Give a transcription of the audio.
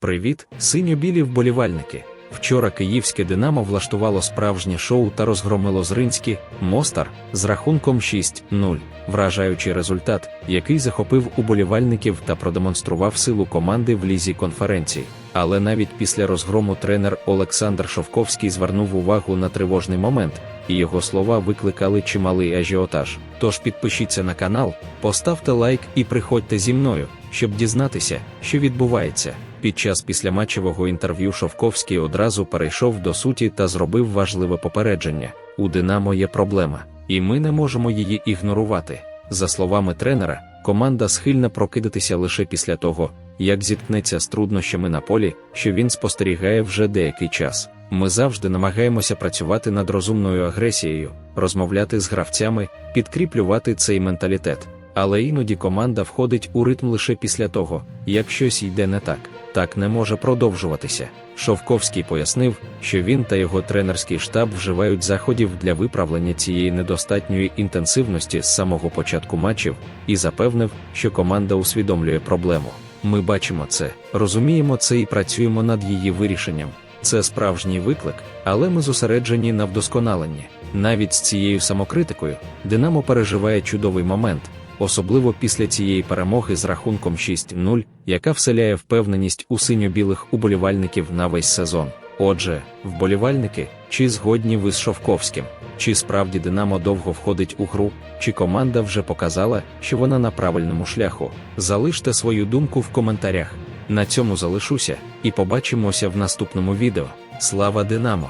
Привіт, синьо-білі вболівальники. Вчора київське Динамо влаштувало справжнє шоу та розгромило Зринський Мостар з рахунком 6-0, вражаючий результат, який захопив уболівальників та продемонстрував силу команди в лізі конференції. Але навіть після розгрому тренер Олександр Шовковський звернув увагу на тривожний момент, і його слова викликали чималий ажіотаж. Тож підпишіться на канал, поставте лайк і приходьте зі мною, щоб дізнатися, що відбувається. Під час післяматчевого інтерв'ю Шовковський одразу перейшов до суті та зробив важливе попередження: у Динамо є проблема, і ми не можемо її ігнорувати. За словами тренера, команда схильна прокидатися лише після того, як зіткнеться з труднощами на полі, що він спостерігає вже деякий час. Ми завжди намагаємося працювати над розумною агресією, розмовляти з гравцями, підкріплювати цей менталітет. Але іноді команда входить у ритм лише після того, як щось йде не так. Так не може продовжуватися. Шовковський пояснив, що він та його тренерський штаб вживають заходів для виправлення цієї недостатньої інтенсивності з самого початку матчів і запевнив, що команда усвідомлює проблему. Ми бачимо це, розуміємо це і працюємо над її вирішенням. Це справжній виклик, але ми зосереджені на вдосконаленні. Навіть з цією самокритикою Динамо переживає чудовий момент, особливо після цієї перемоги з рахунком 6-0, яка вселяє впевненість у синьо-білих уболівальників на весь сезон. Отже, вболівальники, чи згодні ви з Шовковським, чи справді Динамо довго входить у гру, чи команда вже показала, що вона на правильному шляху. Залиште свою думку в коментарях. На цьому залишуся і побачимося в наступному відео. Слава Динамо!